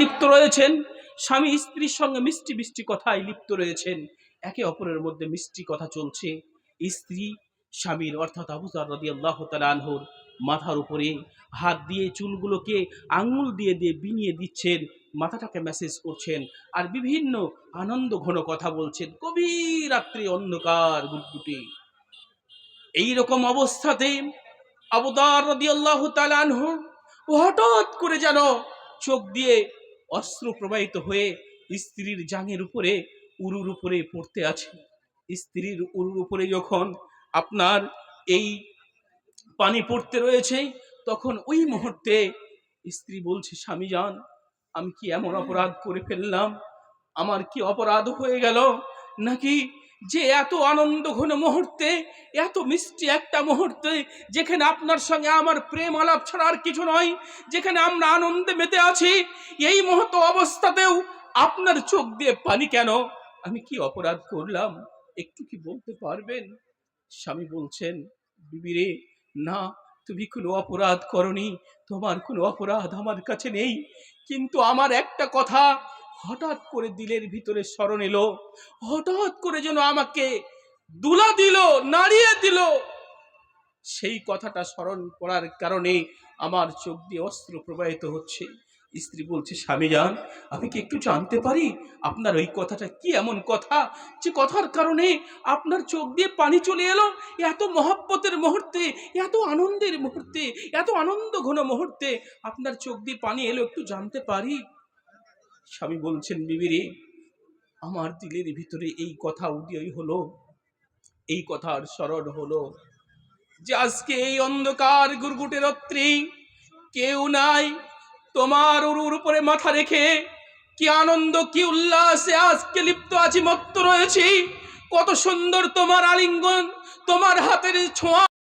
লিপ্ত রয়েছেন। স্বামী স্ত্রীর সঙ্গে মিষ্টি মিষ্টি কথায় লিপ্ত রয়েছেন। একে অপরের মধ্যে মিষ্টি কথা চলছে। স্ত্রী স্বামীর অর্থাৎ আবুজার রদি আল্লাহ আনহুর মাথার উপরে হাত দিয়ে চুলগুলোকে আঙুল দিয়ে দিয়ে বিনিয়ে দিচ্ছেন, মাথাটাকে মেসেজ করছেন আর বিভিন্ন আনন্দ ঘন কথা বলছেন। গভীর রাত্রি অন্ধকার গুটগুটি। এইরকম অবস্থাতে আবুদার রদি আল্লাহ আনহু হঠাৎ করে যেন চোখ দিয়ে অস্ত্র প্রবাহিত হয়ে স্ত্রীর জাঙের উপরে, উরুর উপরে পড়তে আছে। স্ত্রীর উরুর উপরে যখন আপনার এই পানি পড়তে রয়েছে, তখন ওই মুহূর্তে স্ত্রী বলছে, স্বামী যান, আমি কি এমন অপরাধ করে ফেললাম? আমার কি অপরাধ হয়ে গেল? নাকি যে এত আনন্দ ঘন মুহূর্তে, এত মিষ্টি একটা মুহূর্তে, যেখানে আপনার সঙ্গে আমার প্রেম আলাপ ছাড়া আর কিছু নয়, যেখানে আমরা আনন্দে মেতে আছি, এই মুহূর্ত অবস্থাতেও আপনার চোখ দিয়ে পানি কেন? আমি কি অপরাধ করলাম? একটু কি বলতে পারবেন? স্বামী বলছেন বিবিরে না, তুমি কোনো অপরাধ করনি, তোমার কোনো অপরাধ আমার কাছে নেই, কিন্তু আমার একটা কথা হঠাৎ করে দিলের ভিতরে স্মরণ এলো, হঠাৎ করে যেন আমাকে দুলা দিল, নাড়িয়ে দিল। সেই কথাটা স্মরণ করার কারণে আমার চোখ দিয়ে অস্ত্র প্রবাহিত হচ্ছে। স্ত্রী বলছে, স্বামী যান আমি কি একটু জানতে পারি আপনার ওই কথাটা কি এমন কথা যে কথার কারণে আপনার চোখ দিয়ে পানি চলে এলো? এত মহাব্বতের মুহূর্তে, এত আনন্দের মুহূর্তে, এত আনন্দ ঘন মুহূর্তে আপনার চোখ দিয়ে পানি এলো, একটু জানতে পারি? স্বামী বলছেন, বিবিরে, আমার দিলের ভিতরে এই কথা উদয় হলো। এই কথার স্মরণ হলো যে আজকে এই অন্ধকার গুরগুটে রাত্রি কেউ নাই। তোমার উরুর উপরে মাথা রেখে কি আনন্দ, কি উল্লাসে আজকে লিপ্ত আছি, মত্ত রয়েছি। কত সুন্দর তোমার আলিঙ্গন, তোমার হাতের ছোঁয়া